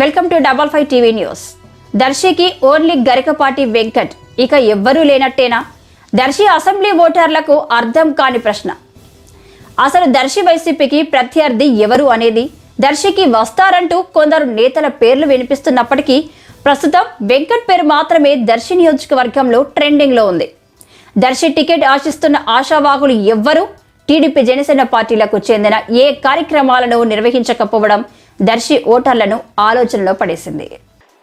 Welcome to double five TV news. దర్శికి only Garikapati Venkat. ఇక ఎవ్వరూ లేనట్టేనా? Darsi assembly ఓటర్లకు అర్థం కాని ప్రశ్న. అసలు దర్శి వైసీపీకి ప్రత్యర్థి ఎవరు అనేది దర్శికి వస్తారంటూ కొందరు నేతల పేర్లు వినిపిస్తున్నప్పటికీ ప్రస్తుతం వెంకట్ పేరు మాత్రమే దర్శి నియోజకవర్గంలో ట్రెండింగ్లో ఉంది. దర్శి టికెట్ ఆశిస్తున్న ఆశావాహులు ఎవ్వరూ టీడీపీ జనసేన పార్టీలకు చెందిన ఏ కార్యక్రమాలను నిర్వహించకపోవడం దర్శి ఓటర్లను ఆలోచనలో పడేసింది.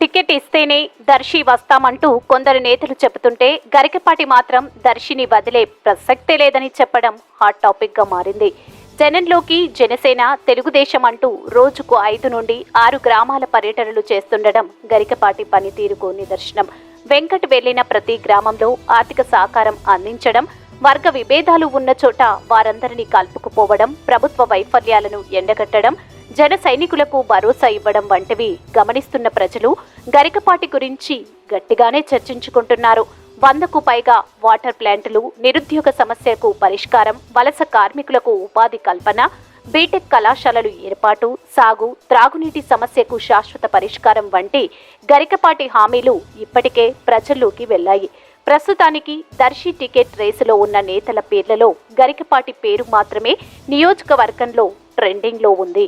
టికెట్ ఇస్తేనే దర్శి వస్తామంటూ కొందరు నేతలు చెబుతుంటే గరికపాటి మాత్రం దర్శిని వదిలే ప్రసక్తే లేదని చెప్పడం హాట్ టాపిక్గా మారింది. జనంలోకి జనసేన తెలుగుదేశం అంటూ రోజుకు ఐదు నుండి ఆరు గ్రామాల పర్యటనలు చేస్తుండడం గరికపాటి పనితీరుకు నిదర్శనం. వెంకట్ వెళ్ళిన ప్రతి గ్రామంలో ఆర్థిక సహకారం అందించడం వర్గ విభేదాలు ఉన్న చోట వారందరినీ కలుపుకుపోవడం ప్రభుత్వ వైఫల్యాలను ఎండగట్టడం జన సైనికులకు భరోసా ఇవ్వడం వంటివి గమనిస్తున్న ప్రజలు గరికపాటి గురించి గట్టిగానే చర్చించుకుంటున్నారు. వందకు పైగా వాటర్ ప్లాంట్లు నిరుద్యోగ సమస్యకు పరిష్కారం వలస కార్మికులకు ఉపాధి కల్పన బీటెక్ కళాశాలలు ఏర్పాటు సాగు త్రాగునీటి సమస్యకు శాశ్వత పరిష్కారం వంటి గరికపాటి హామీలు ఇప్పటికే ప్రజల్లోకి వెళ్ళాయి ప్రస్తుతానికి దర్శి టికెట్ రేసులో ఉన్న నేతల పేర్లలో గరికపాటి పేరు మాత్రమే నియోజకవర్గంలో ట్రెండింగ్లో ఉంది.